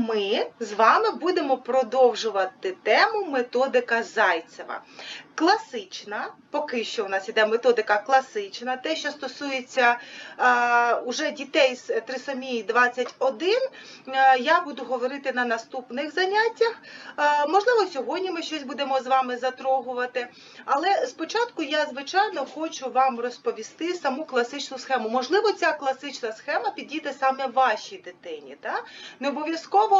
ми з вами будемо продовжувати тему методика Зайцева. Класична, поки що у нас іде методика класична, те, що стосується е, уже дітей з трисомії 21, е, я буду говорити на наступних заняттях. Е, можливо, сьогодні ми щось будемо з вами затрогувати. Але спочатку я, звичайно, хочу вам розповісти саму класичну схему. Можливо, ця класична схема підійде саме вашій дитині. Так? Не обов'язково.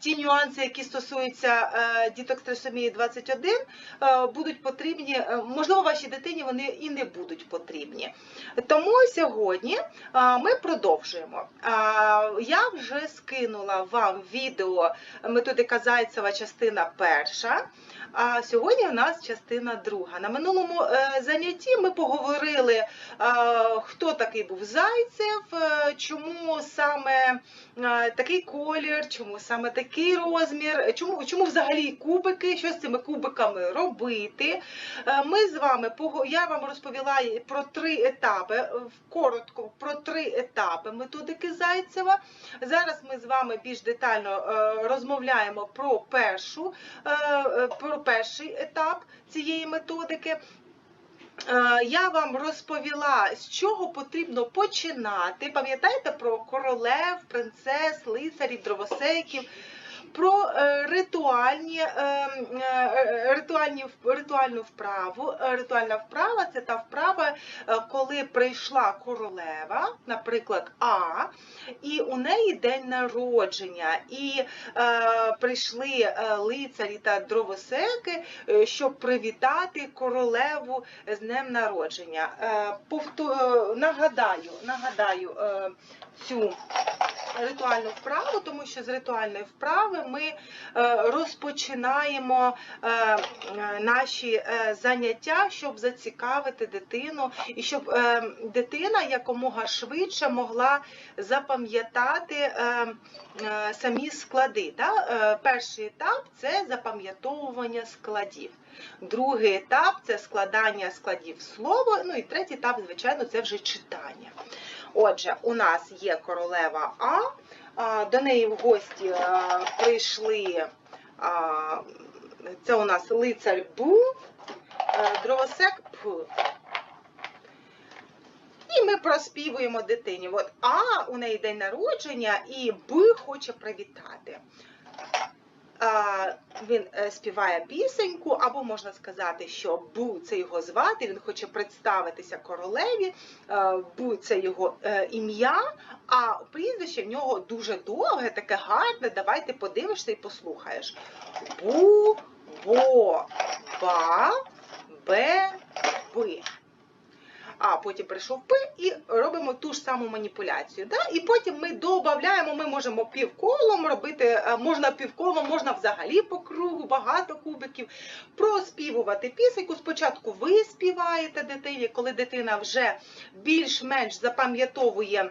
ті нюанси, які стосуються е, діток з трисомії 21, е, будуть потрібні, е, можливо, вашій дитині вони і не будуть потрібні. Тому сьогодні ми продовжуємо. Я вже скинула вам відео методика Зайцева, частина перша. А сьогодні у нас частина друга. На минулому занятті ми поговорили, хто такий був Зайцев, чому саме такий колір, чому саме такий розмір, чому, чому взагалі кубики, що з цими кубиками робити. Е, Ми з вами я вам розповіла про три етапи, е, коротко про три етапи методики Зайцева. Зараз ми з вами більш детально е, розмовляємо про першу, про перший етап цієї методики. Е, Я вам розповіла, з чого потрібно починати. Пам'ятаєте про королев, принцес, лицарів, дровосеків, про е, ритуальні, е, е, ритуальні, ритуальну вправу. Ритуальна вправа це та вправа, коли прийшла королева, наприклад, А, і у неї день народження, і е, прийшли лицарі та дровосеки, щоб привітати королеву з днем народження. Е, е, нагадаю, нагадаю е, цю ритуальну вправу, тому що з ритуальної вправи ми е, розпочинаємо е, е, наші заняття, щоб зацікавити дитину, і щоб дитина якомога швидше могла запам'ятати самі склади. Перший етап це запам'ятовування складів. Другий етап це складання складів слова. Ну і третій етап, звичайно, це вже читання. Отже, у нас є королева а, до неї в гості прийшли. Це у нас лицар Б, дровосек П. І ми проспівуємо дитині. От А у неї день народження і Б хоче привітати. Він е, співає пісеньку, або можна сказати, що Бу це його звати, він хоче представитися королеві, е, Бу це його е, ім'я, а прізвище в нього дуже довге, таке гарне. Давай ти подивишся і послухаєш. Бу, бо, ба, бе, би. А потім прийшов П і робимо ту ж саму маніпуляцію. Да? І потім ми додаємо, ми можемо півколом робити, е, можна півколом, можна взагалі по кругу, багато кубиків, проспівувати пісеньку. Спочатку ви співаєте дитині, коли дитина вже більш-менш запам'ятовує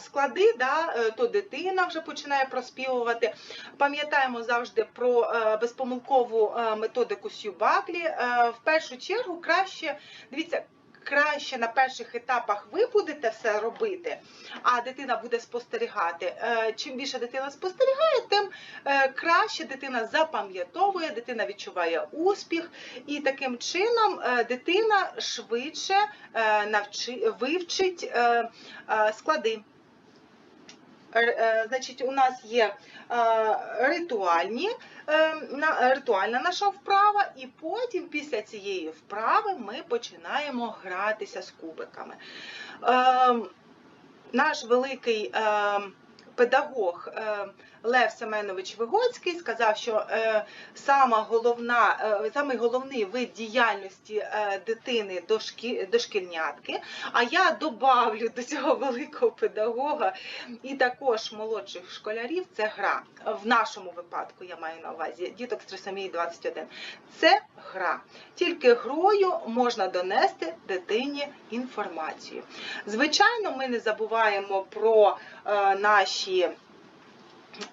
склади, да, е, то дитина вже починає проспівувати. Пам'ятаємо завжди про е, безпомилкову е, методику Сюбаклі. Е, В першу чергу краще, дивіться, краще на перших етапах ви будете все робити, а дитина буде спостерігати. Е, Чим більше дитина спостерігає, тим е, краще дитина запам'ятовує, дитина відчуває успіх, і таким чином е, дитина швидше вивчить склади. Е, Значить, у нас є е, ритуальні, е, на- ритуальна наша вправа, і потім після цієї вправи ми починаємо гратися з кубиками. Е, Наш великий е, педагог е, Лев Семенович Вигоцький сказав, що е, сама головна, е, самий головний вид діяльності е, дитини дошкі, дошкільнятки. А я добавлю до цього великого педагога і також молодших школярів це гра. В нашому випадку я маю на увазі діток з трисомії 21. Це гра. Тільки грою можна донести дитині інформацію. Звичайно, ми не забуваємо про наші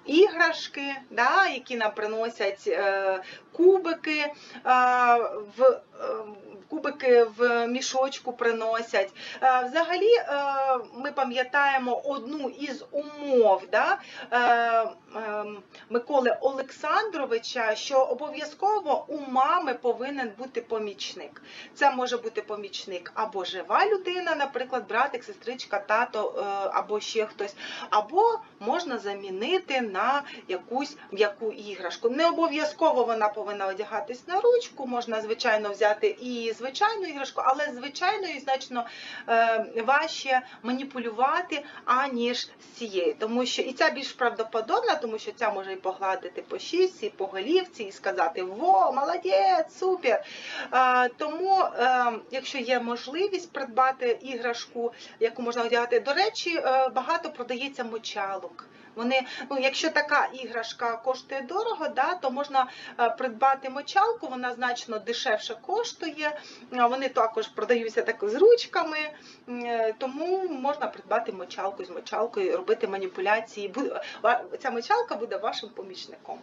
іграшки, да, які нам приносять е, кубики е, в. Е, Кубики в мішочку приносять. Е, Взагалі, ми пам'ятаємо одну із умов да, Миколи Олександровича, що обов'язково у мами повинен бути помічник. Це може бути помічник або жива людина, наприклад, братик, сестричка, тато або ще хтось, або можна замінити на якусь м'яку іграшку. Не обов'язково вона повинна одягатись на ручку, можна, звичайно, взяти і звичайну іграшку, але звичайною значно е, важче маніпулювати, аніж з цією. Тому що і ця більш правдоподобна, тому що ця може і погладити по щічці, по голівці, і сказати Во, молодець, супер! Е, тому, е, якщо є можливість придбати іграшку, яку можна одягати, до речі, багато продається мочалок. Вони, ну, якщо така іграшка коштує дорого, да, то можна е, придбати мочалку, вона значно дешевше коштує. Вони також продаються так з ручками, е, тому можна придбати мочалку з мочалкою, робити маніпуляції. Ця мочалка буде вашим помічником.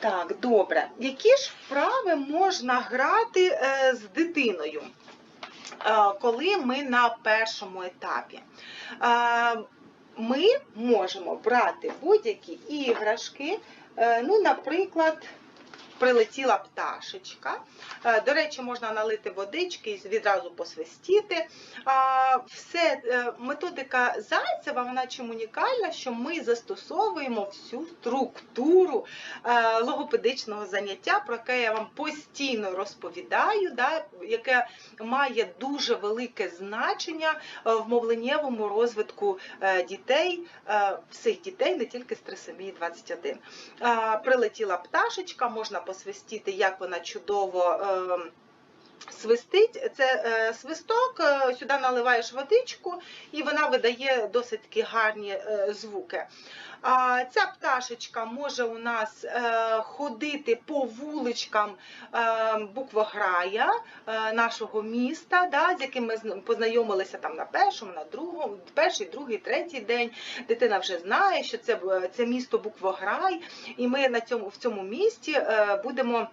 Так, добре. Які ж вправи можна грати е, з дитиною, коли ми на першому етапі? Ми можемо брати будь-які іграшки, е, ну, наприклад, прилетіла пташечка. Е, До речі, можна налити водички і відразу посвистіти. Все, е, методика Зайцева, вона чим унікальна, що ми застосовуємо всю структуру е, логопедичного заняття, про яке я вам постійно розповідаю, да, яке має дуже велике значення в мовленнєвому розвитку дітей, всіх дітей, не тільки з трисемії 21. Е, Прилетіла пташечка, можна посвистіти, як вона чудово. е, Свистить, це е, свисток, е, сюди наливаєш водичку, і вона видає досить такі гарні е, звуки. Ця пташечка може у нас е, ходити по вуличкам е, буквограя е, нашого міста, з яким ми зн- познайомилися там на першому, на другому, перший, другий, третій день. Дитина вже знає, що це, місто Буквограй, і ми в цьому місті будемо,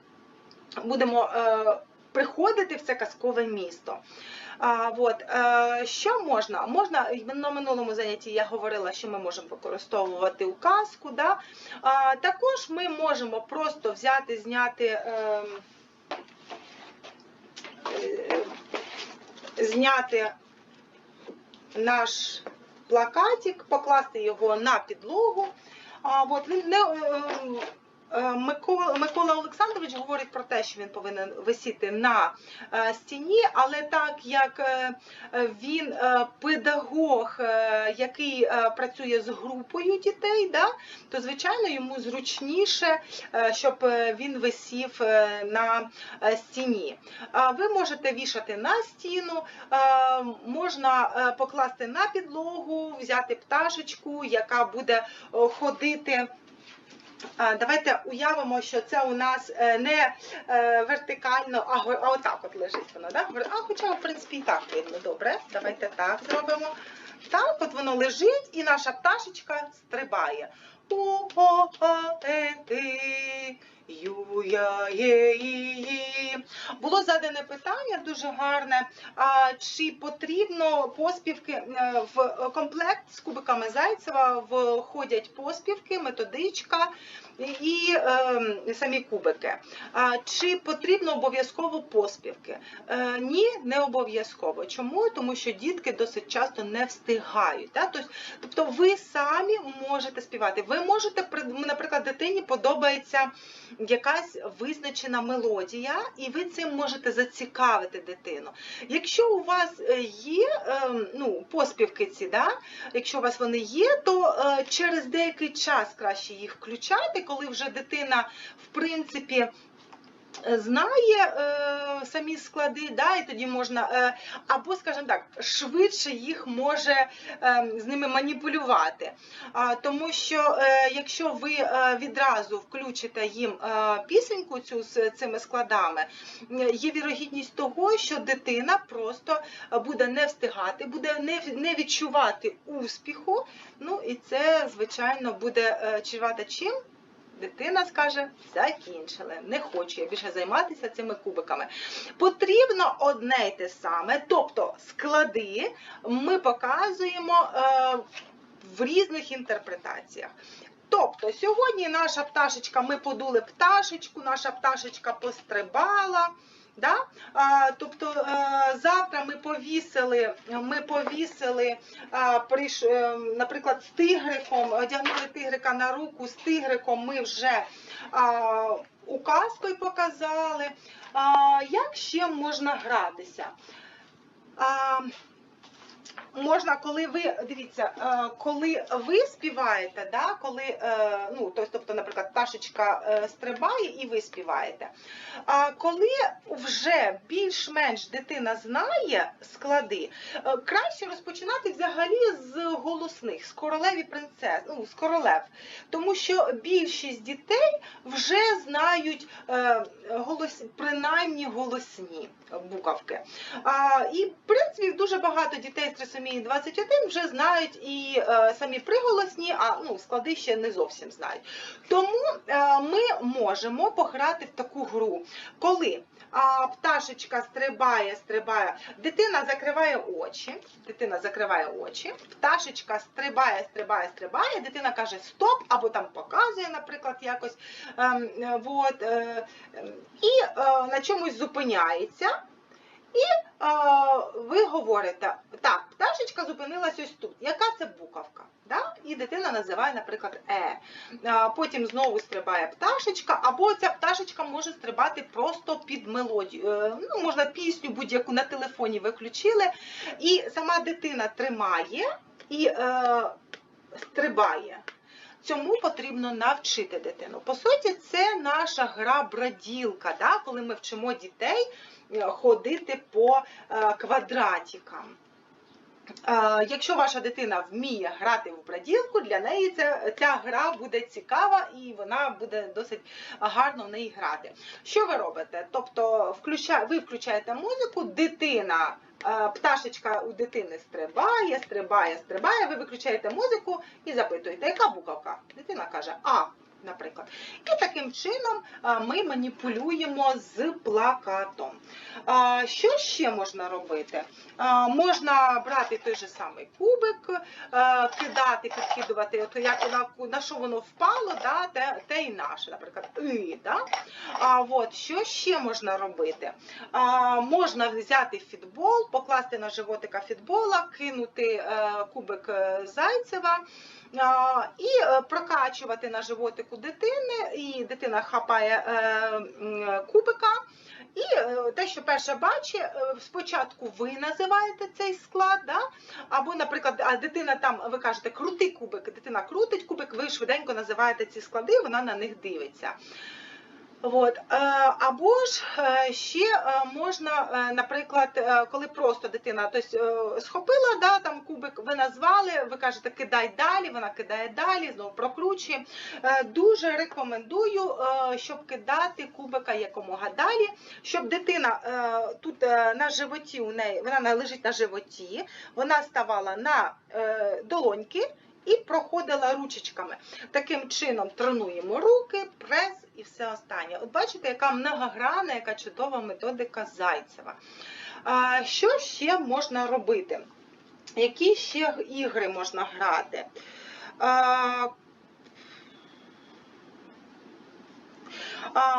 приходити в це казкове місто. А, от, е, що можна? Можна на минулому занятті я говорила, що ми можемо використовувати указку. Да? А, також ми можемо просто взяти, зняти. Е, е, зняти наш плакатик, покласти його на підлогу. А, от, не, е, е, Микола, Микола Олександрович говорить про те, що він повинен висіти на е, стіні, але так як е, е, він е, педагог, е, який е, працює з групою дітей, да, то звичайно йому зручніше, е, щоб е, він висів е, на е, стіні. Ви можете вішати на стіну, е, можна е, покласти на підлогу, взяти пташечку, яка буде е, ходити. Давайте уявимо, що це у нас е, не е, вертикально, а, а отак от лежить воно. Да? А хоча, в принципі, і так видно. Добре, давайте так зробимо. Так, от воно лежить, і наша пташечка стрибає. у о а е ти ю я є і Було задане питання дуже гарне. А чи потрібно поспівки е, в комплект з кубиками Зайцева входять поспівки, методичка і е, самі кубики. А чи потрібно обов'язково поспівки? Е, ні, не обов'язково. Чому? Тому що дітки досить часто не встигають. Да? Тобто, ви самі можете співати. Ви можете, при- наприклад, дитині подобається якась визначена мелодія, і ви цим можете зацікавити дитину. Якщо у вас е, є е, ну, поспівки ці, да? якщо у вас вони є, то е, через деякий час краще їх включати, коли вже дитина, в принципі, знає е, самі склади, да, і тоді можна, е, або, скажімо так, швидше їх може е, з ними маніпулювати. А, тому що е, якщо ви е, відразу включите їм е, пісеньку цю з цими складами, є вірогідність того, що дитина просто буде не встигати, буде не, не відчувати успіху. Ну і це, звичайно, буде е, чревато чим? Дитина скаже, закінчили, не хочу я більше займатися цими кубиками. Потрібно одне й те саме, тобто склади ми показуємо е, в різних інтерпретаціях. Тобто сьогодні наша пташечка, ми подули пташечку, наша пташечка пострибала. Да? А, тобто а, завтра ми повісили, ми повісили, а, приш, а, наприклад, з тигриком, одягнули тигрика на руку, з тигриком ми вже а, указкою показали. А, як ще можна гратися? А, Можна, коли ви дивіться, е, коли ви співаєте, да, коли е, ну тобто, наприклад, пташечка е, стрибає і ви співаєте. А коли вже більш-менш дитина знає склади, краще розпочинати взагалі з голосних, з королев і принцес, ну з королев, тому що більшість дітей вже знають голос, принаймні голосні буковки. І в принципі дуже багато дітей з трисомії 21 вже знають і е, самі приголосні, а ну, склади ще не зовсім знають. Тому е, ми можемо пограти в таку гру, коли пташечка стрибає, стрибає, дитина закриває очі, дитина закриває очі, пташечка стрибає, стрибає, стрибає, дитина каже стоп, або там показує, наприклад, якось. Ем, е, і е, на чомусь зупиняється. І е, ви говорите, так, пташечка зупинилась ось тут. Яка це буковка? Да? І дитина називає, наприклад, Е. Потім знову стрибає пташечка, або ця пташечка може стрибати просто під мелодію. Е, ну, Можна пісню будь-яку на телефоні виключили. І сама дитина тримає і е, стрибає. Цьому потрібно навчити дитину. По суті, це наша гра браділка, да? коли ми вчимо дітей ходити по е, квадратикам. Е, якщо ваша дитина вміє грати в браділку, для неї ця, ця гра буде цікава і вона буде досить гарно в неї грати. Що ви робите? Тобто, ви включаєте музику, дитина пташечка у дитини стрибає, стрибає, стрибає, ви виключаєте музику і запитуєте, яка буковка? Дитина каже А наприклад. І таким чином ми маніпулюємо з плакатом. Що ще можна робити? Можна брати той же самий кубик, кидати, підкидувати, от як на, що воно впало, да, те, те і наше, наприклад, і. Да? А, от, Що ще можна робити? А, Можна взяти фітбол, покласти на животика фітбола, кинути е, кубик е, Зайцева і е, прокачувати на животику дитини, і дитина хапає е, кубика. І е, те, що перше бачить, спочатку ви називаєте цей склад, да? або, наприклад, а дитина там, ви кажете, крутий кубик, дитина крутить кубик, ви швиденько називаєте ці склади, вона на них дивиться. От. Е, або ж е, ще е, можна, наприклад, коли просто дитина тобто, схопила да, там кубик, ви назвали, ви кажете, кидай далі, вона кидає далі, знову прокручує. Дуже рекомендую, щоб кидати кубика якомога далі, щоб дитина тут на животі у неї, вона лежить на животі, вона ставала на долоньки і проходила ручечками. Таким чином тренуємо руки, прес і все останнє. От бачите, яка многогранна, яка чудова методика Зайцева. Що ще можна робити? Які ще ігри можна грати? А,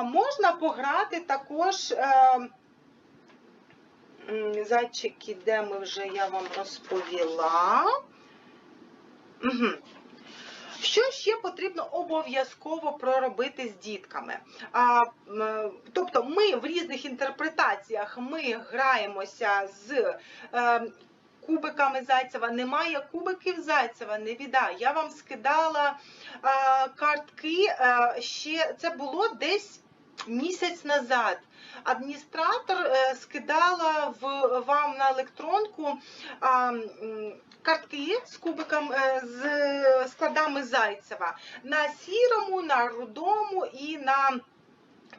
Можна пограти також. Е, Зайчики, де ми вже я вам розповіла. Угу. Що ще потрібно обов'язково проробити з дітками? А, Тобто ми в різних інтерпретаціях ми граємося з е, кубиками Зайцева. Немає кубиків Зайцева, не біда. Я вам скидала е, картки, е, ще це було десь місяць назад адміністратор е, скидала в вам на електронку картки з кубиком е, з складами Зайцева. На сірому, на рудому і на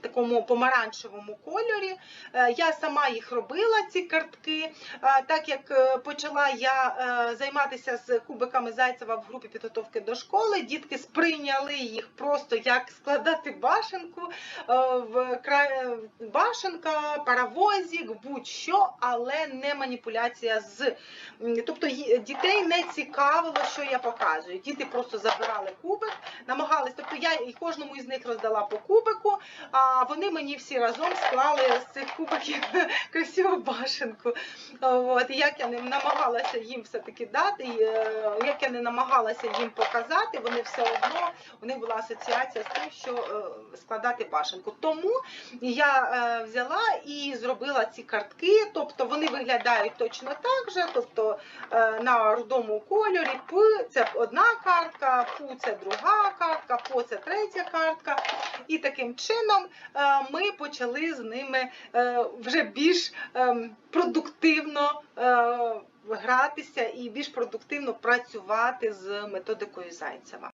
такому помаранчевому кольорі. Е, Я сама їх робила, ці картки. Е, Так як е, почала я займатися з кубиками Зайцева в групі підготовки до школи, дітки сприйняли їх просто як складати башенку в башенка, паровозик, будь-що, але не маніпуляція з. Тобто дітей не цікавило, що я показую. Діти просто забирали кубик, намагались, тобто я кожному із них роздала по кубику, а вони мені всі разом склали з цих кубиків красиву башенку. От, як я не намагалася їм все-таки дати, е, як я не намагалася їм показати, вони все одно, у них була асоціація з тим, що е, складати башенку. Тому я е, взяла і зробила ці картки, тобто вони виглядають точно так же, тобто на рудому кольорі П це одна картка, Пу це друга картка, По це третя картка. І таким чином ми почали з ними е, вже більш ем, продуктивно е, гратися і більш продуктивно працювати з методикою Зайцева.